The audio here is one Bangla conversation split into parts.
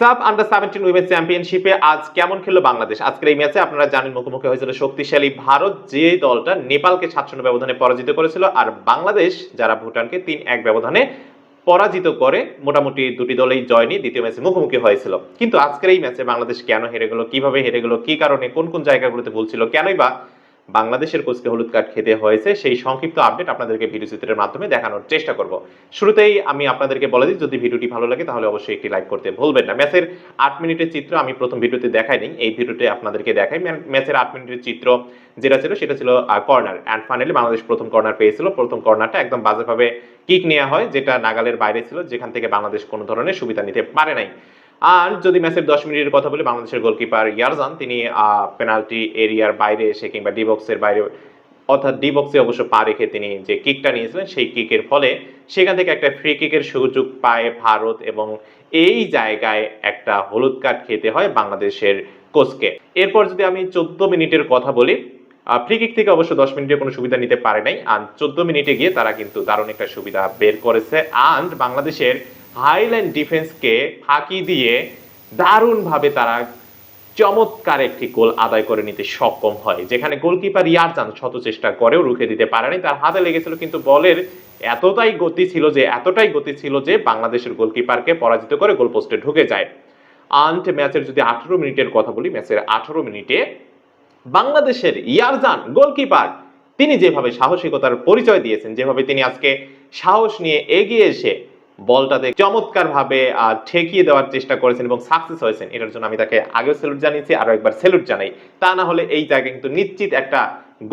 সাব আন্ডার সেভেন্টিন উইমেন চ্যাম্পিয়নশিপে আজ কেমন খেললো বাংলাদেশ? আজকের এই ম্যাচে আপনারা জানেন মুখোমুখি হয়েছিল শক্তিশালী ভারত, যে দলটা নেপালকে সাত শূন্য ব্যবধানে পরাজিত করেছিল, আর বাংলাদেশ, যারা ভুটানকে তিন এক ব্যবধানে পরাজিত করে, মোটামুটি দুটি দলেই জয় নিয়ে দ্বিতীয় ম্যাচে মুখোমুখি হয়েছিল। কিন্তু আজকের এই ম্যাচে বাংলাদেশ কেন হেরে গেল, কীভাবে হেরে গেল, কি কারণে, কোন কোন জায়গাগুলোতে ভুল ছিল, কেনই বা বাংলাদেশের কোচকে হলুদ কার্ড খেতে হয়েছে, সেই সংক্ষিপ্ত আপডেট আপনাদেরকে ভিডিও চিত্রের মাধ্যমে দেখানোর চেষ্টা করব। শুরুতেই আমি আপনাদেরকে বলে দিই, যদি ভিডিওটি ভালো লাগে তাহলে অবশ্যই একটি লাইক করতে ভুলবেন না। ম্যাচের আট মিনিটের চিত্র আমি প্রথম ভিডিওতে দেখাইনি এই ভিডিওতে আপনাদেরকে দেখাই। ম্যাচের আট মিনিটের চিত্র যেটা ছিল, সেটা ছিল কর্নার। অ্যান্ড ফাইনালি বাংলাদেশ প্রথম কর্নার পেয়েছিল। প্রথম কর্নারটা একদম বাজেভাবে কিক নেওয়া হয়, যেটা নাগালের বাইরে ছিল, যেখান থেকে বাংলাদেশ কোনো ধরনের সুবিধা নিতে পারে নাই। আর যদি ম্যাচের দশ মিনিটের কথা বলি, বাংলাদেশের গোলকিপার ইয়ারজান, তিনি পেনাল্টি এরিয়ার বাইরে এসে কিংবা ডি বক্সের বাইরে, অর্থাৎ ডি বক্সে অবশ্য পা রেখে তিনি যে কিকটা নিয়েছিলেন, সেই কিকের ফলে সেখান থেকে একটা ফ্রি কিকের সুযোগ পায় ভারত এবং এই জায়গায় একটা হলুদ কার্ড খেতে হয় বাংলাদেশের কোচকে। এরপর যদি আমি চোদ্দ মিনিটের কথা বলি ফ্রি কিক থেকে অবশ্য দশ মিনিটে কোনো সুবিধা নিতে পারে নাই। আর চোদ্দ মিনিটে গিয়ে তারা কিন্তু দারুণ একটা সুবিধা বের করেছে। অ্যান্ড বাংলাদেশের হাইল্যান্ড ডিফেন্সকে ফাঁকি দিয়ে দারুণভাবে তারা চমৎকার একটি গোল আদায় করে নিতে সক্ষম হয়, যেখানে গোলকিপার ইয়ারজান শত চেষ্টা করেও রুখে দিতে পারেনি। তার হাতে লেগেছিল কিন্তু বলের এতটাই গতি ছিল যে, এতটাই গতি ছিল যে, বাংলাদেশের গোলকিপারকে পরাজিত করে গোলপোস্টে ঢুকে যায়। আন্ট ম্যাচের যদি আঠারো মিনিটের কথা বলি, ম্যাচের আঠারো মিনিটে বাংলাদেশের ইয়ারজান গোলকিপার, তিনি যেভাবে সাহসিকতার পরিচয় দিয়েছেন, যেভাবে তিনি আজকে সাহস নিয়ে এগিয়ে এসে বলটাতে চমৎকার ভাবে ঠেকিয়ে দেওয়ার চেষ্টা করেছেন এবং সাকসেস হয়েছেন। এটার জন্য আমি তাকে আগেও স্যালুট জানিয়েছি আরও একবার স্যালুট জানাই। তা না হলে এই জায়গায় কিন্তু নিশ্চিত একটা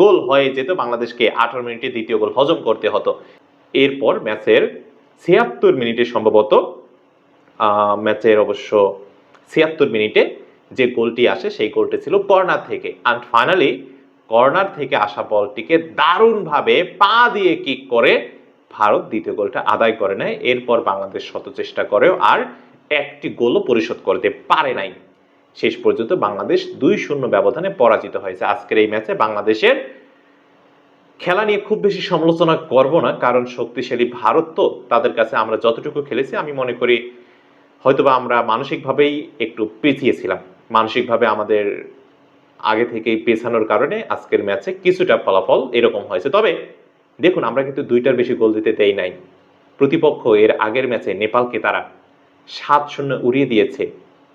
গোল হয়ে যেত বাংলাদেশকে আঠারো মিনিটে দ্বিতীয় গোল হজম করতে হতো। এরপর ম্যাচের ছিয়াত্তর মিনিটে সম্ভবত ম্যাচের অবশ্য ছিয়াত্তর মিনিটে যে গোলটি আসে সেই গোলটি ছিল কর্নার থেকে। অ্যান্ড ফাইনালি কর্নার থেকে আসা বলটিকে দারুণভাবে পা দিয়ে কিক করে ভারত দ্বিতীয় গোলটা আদায় করে নেয়। এরপর বাংলাদেশ শত চেষ্টা করেও আর একটি গোলও পরিশোধ করতে পারে নাই। শেষ পর্যন্ত বাংলাদেশ দুই শূন্য ব্যবধানে পরাজিত হয়েছে। আজকের এই ম্যাচে বাংলাদেশের খেলা নিয়ে খুব বেশি সমালোচনা করব না, কারণ শক্তিশালী ভারত তো তাদের কাছে আমরা যতটুকু খেলেছি, আমি মনে করি হয়তোবা আমরা মানসিকভাবেই একটু পিছিয়েছিলাম মানসিকভাবে আমাদের আগে থেকেই পেছানোর কারণে আজকের ম্যাচে কিছুটা ফলাফল এরকম হয়েছে। তবে দেখুন, আমরা কিন্তু দুইটার বেশি গোল দিতে দেই নাই। প্রতিপক্ষ এর আগের ম্যাচে নেপালকে তারা সাত শূন্য উড়িয়ে দিয়েছে।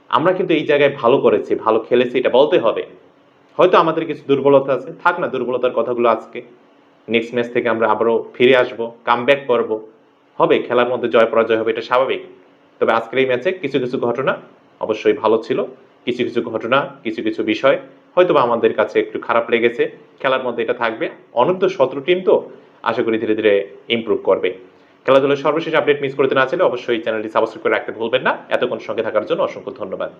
আমরা কিন্তু এই জায়গায় ভালো করেছি, ভালো খেলেছি, এটা বলতে হবে। হয়তো আমাদের কিছু দুর্বলতা আছে, থাক না, দুর্বলতার কথাগুলো আজকে। নেক্সট ম্যাচ থেকে আমরা আবারও ফিরে আসব কাম ব্যাক করব। হবে, খেলার মধ্যে জয় পরাজয় হবে, এটা স্বাভাবিক। তবে আজকের এই ম্যাচে কিছু কিছু ঘটনা অবশ্যই ভালো ছিল, কিছু কিছু ঘটনা, কিছু কিছু বিষয় হয়তোবা আমাদের কাছে একটু খারাপ লেগেছে। খেলার মধ্যে এটা থাকবে। অনন্ত সতেরো টিম তো আশা করি ধীরে ধীরে ইম্প্রুভ করবে। খেলাধুলার সর্বশেষ আপডেট মিস করতে না চাইলে অবশ্যই চ্যানেলটি সাবস্ক্রাইব করে রাখতে ভুলবেন না। এতক্ষণ সঙ্গে থাকার জন্য অসংখ্য ধন্যবাদ।